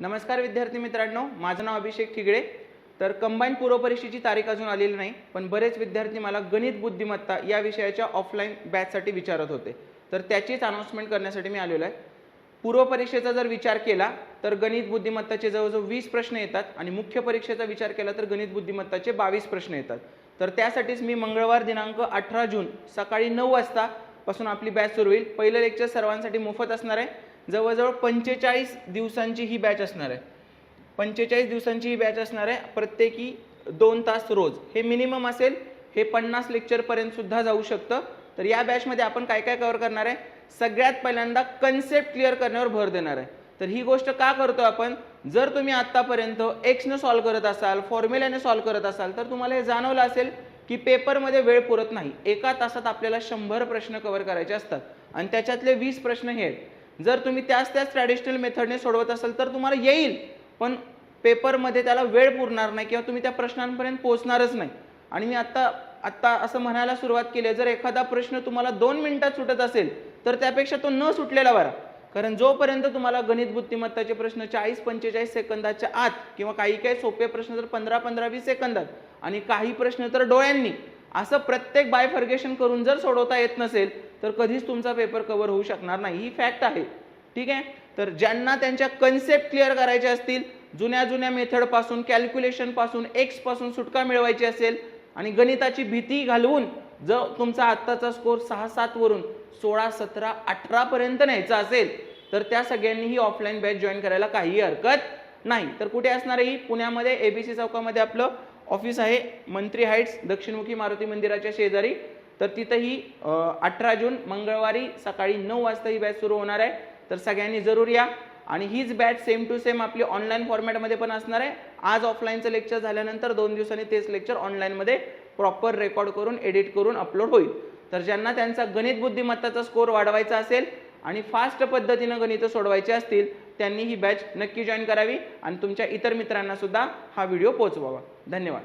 नमस्कार विद्यार्थी मित्रांनो माझं नाव अभिषेक ठिगळे तर कंबाईन पूर्वपरीक्षेची तारीख अजून आलेली नाही पण बरेच विद्यार्थी मला गणित बुद्धिमत्ता या विषयाच्या ऑफलाईन बॅचसाठी विचारत होते. तर त्याचीच अनाऊन्समेंट करण्यासाठी मी आलेलो आहे. पूर्वपरीक्षेचा जर विचार केला तर गणित बुद्धिमत्ताचे जवळजवळ वीस प्रश्न येतात आणि मुख्य परीक्षेचा विचार केला तर गणित बुद्धिमत्ताचे बावीस प्रश्न येतात. तर त्यासाठीच मी मंगळवार दिनांक अठरा जून सकाळी नऊ वाजता पासून आपली बॅच सुरू होईल. पहिलं लेक्चर सर्वांसाठी मोफत असणार आहे. जवळजवळ पंचेचाळीस दिवसांची ही बॅच असणार आहे. पंचेचाळीस दिवसांची ही बॅच असणार आहे प्रत्येकी दोन तास रोज. हे मिनिमम असेल हे पन्नास लेक्चरपर्यंत सुद्धा जाऊ शकतं. तर या बॅचमध्ये आपण काय काय कव्हर करणार आहे? सगळ्यात पहिल्यांदा कन्सेप्ट क्लिअर करण्यावर भर देणार आहे. तर ही गोष्ट का करतो आपण? जर तुम्ही आत्तापर्यंत एक्सनं सॉल्व करत असाल फॉर्म्युल्याने सॉल्व्ह करत असाल तर तुम्हाला हे जाणवलं असेल की पेपरमध्ये वेळ पुरत नाही. एका तासात आपल्याला शंभर प्रश्न कव्हर करायचे असतात. आणि त्याच्यातले वीस प्रश्न हे आहेत. जर तुम्ही त्याच त्याच ट्रॅडिशनल मेथडने सोडवत असाल तर तुम्हाला येईल. पण पेपरमध्ये त्याला वेळ पुरणार नाही किंवा तुम्ही त्या प्रश्नांपर्यंत पोहोचणारच नाही. आणि मी आत्ता आत्ता असं म्हणायला सुरुवात केली आहे, जर एखादा प्रश्न तुम्हाला दोन मिनिटात सुटत असेल तर त्यापेक्षा तो न सुटलेला बरा कारण जोपर्यंत तुम्हाला गणित बुद्धिमत्ताचे प्रश्न चाळीस पंचेचाळीस सेकंदाच्या आत किंवा काही काही सोपे प्रश्न तर पंधरा पंधरा वीस सेकंदात आणि काही प्रश्न तर डोळ्यांनी असं प्रत्येक बायफर्गेशन करून जर सोडवता येत नसेल तर कधीच तुमचा पेपर कव्हर होऊ शकणार नाही. ही फॅक्ट आहे. ठीक आहे? तर ज्यांना त्यांच्या कन्सेप्ट क्लिअर करायचे असतील जुन्या जुन्या मेथडपासून कॅल्क्युलेशनपासून एक्सपासून सुटका मिळवायची असेल आणि गणिताची भीती घालवून जर तुमचा आत्ताचा स्कोर सहा सातवरून सोळा सतरा अठरापर्यंत न्यायचा असेल तर त्या सगळ्यांनी ही ऑफलाईन बॅच जॉईन करायला काही हरकत नाही. तर कुठे असणार ही? पुण्यामध्ये एबीसी चौकामध्ये आपलं ऑफिस आहे मंत्री हाईट्स दक्षिणमुखी मारुती मंदिराच्या शेजारी. तर तिथंही अठरा जून मंगळवारी सकाळी नऊ वाजता ही बॅच सुरू होणार आहे. तर सगळ्यांनी जरूर या. आणि हीच बॅच सेम टू सेम आपली ऑनलाईन फॉर्मॅटमध्ये पण असणार आहे. आज ऑफलाईनचं लेक्चर झाल्यानंतर दोन दिवसांनी तेच लेक्चर ऑनलाईनमध्ये प्रॉपर रेकॉर्ड करून एडिट करून अपलोड होईल. तर ज्यांना त्यांचा गणित बुद्धिमत्ताचा स्कोर वाढवायचा असेल आणि फास्ट पद्धतीनं गणितं सोडवायची असतील त्यांनी ही बॅच नक्की जॉईन करावी आणि तुमच्या इतर मित्रांनासुद्धा हा व्हिडिओ पोचवावा धन्यवाद.